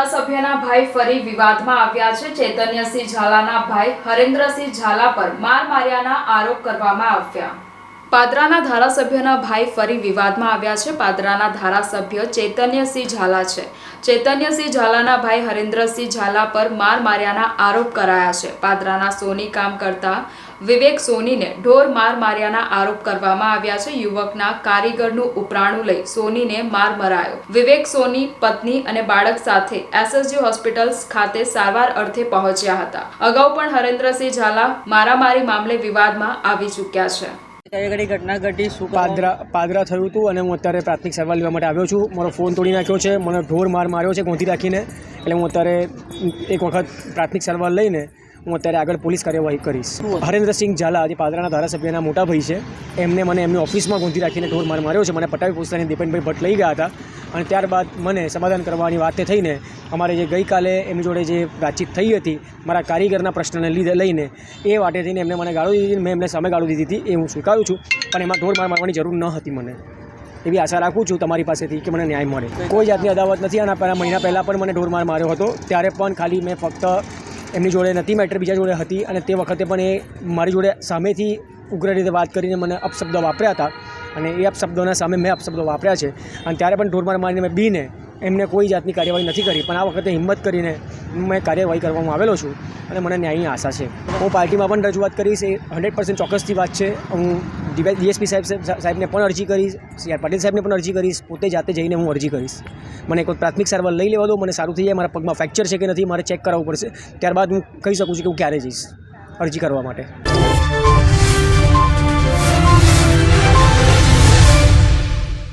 ધારાસભ્યના ભાઈ ફરી વિવાદમાં આવ્યા છે. ચૈતન્યસિંહ ઝાલાના ભાઈ હરેન્દ્રસિંહ ઝાલા પર માર માર્યાના આરોપ કરવામાં આવ્યા. પાદરાના ધારાસભ્યના ભાઈ ફરી વિવાદમાં આવ્યા છે. પાદરાના ધારાસભ્ય ચૈતન્યસિંહ ઝાલા છે. ચૈતન્યસિંહ ઝાલાના ભાઈ હરેન્દ્રસિંહ ઝાલા પર માર માર્યાના આરોપ કરાયા છે. પાદરાના સોની કામ કરતા વિવેક સોનીને ઢોર માર માર્યાના આરોપ કરવામાં આવ્યા છે. યુવકના કારીગરનું ઉપરાણું લઈ સોનીને માર મરાયો. વિવેક સોની, પત્ની અને બાળક સાથે એસએસજી હોસ્પિટલ ખાતે સારવાર અર્થે પહોંચ્યા હતા. અગાઉ પણ હરેન્દ્રસિંહ ઝાલા મારામારી મામલે વિવાદમાં આવી ચૂક્યા છે. કઈ ઘડી ઘટના ઘટી શું પાદરા પાદરા થયું હતું અને હું અત્યારે પ્રાથમિક સારવાર લેવા માટે આવ્યો છું. મારો ફોન તોડી નાખ્યો છે મને ઢોર માર માર્યો છે ગોંધી રાખીને. એટલે હું અત્યારે એક વખત પ્રાથમિક સારવાર લઈને હું અત્યારે આગળ પોલીસ કાર્યવાહી કરીશ. હરેન્દ્રસિંહ ઝાલા જે પાદરાના ધારાસભ્યના મોટા ભાઈ છે એમને મને એમની ઓફિસમાં ગોંધી રાખીને ઢોર માર માર્યો છે. મને પટાવી પોસ્તાની દીપેનભાઈ ભટ્ટ લઈ ગયા હતા. અને ત્યારબાદ મને સમાધાન કરવાની વાતે થઈને અમારે જે ગઈકાલે એમની જોડે જે વાતચીત થઈ હતી, મારા કારીગરના પ્રશ્નને લીધે લઈને, એ વાટે થઈને એમને મને ગાળો દીધી, મેં એમને સામે ગાળો દીધી હતી, એ હું સ્વીકારું છું, પણ એમાં ઢોર માર મારવાની જરૂર ન હતી મને. એવી આશા રાખું છું તમારી પાસેથી કે મને ન્યાય મળે. કોઈ જાતની અદાવત નથી અને પહેલાં, મહિના પહેલાં પણ મને ઢોરમાર માર્યો હતો, ત્યારે પણ ખાલી મેં ફક્ત એમની જોડે નથી, મેટર બીજા જોડે હતી, અને તે વખતે પણ એ મારી જોડે સામેથી ઉગ્ર રીતે વાત કરીને મને અપશબ્દ વાપર્યા હતા. અને એ અપશબ્દોના સામે મેં અપશબ્દો વાપર્યા છે. અને ત્યારે પણ ઢોરમાર મારીને મેં બીને એમને કોઈ જાતની કાર્યવાહી નથી કરી, પણ આ વખતે હિંમત કરીને મેં કાર્યવાહી કરવામાં આવેલો છું અને મને ન્યાયની આશા છે. હું પાર્ટીમાં પણ રજૂઆત કરીશ, એ હંડ્રેડ પર્સન્ટ ચોક્કસથી વાત છે. હું ડીએસપી સાહેબ સાહેબને પણ અરજી કરીશ, સી આર પાટીલ સાહેબને પણ અરજી કરીશ, પોતે જાતે જઈને હું અરજી કરીશ. મને કોઈ પ્રાથમિક સારવાર લઈ લેવા દો, મને સારું થઈ જાય, મારા પગમાં ફ્રેક્ચર છે કે નથી મારે ચેક કરાવવું પડશે. ત્યારબાદ હું કહી શકું છું કે હું ક્યારે જઈશ અરજી કરવા માટે.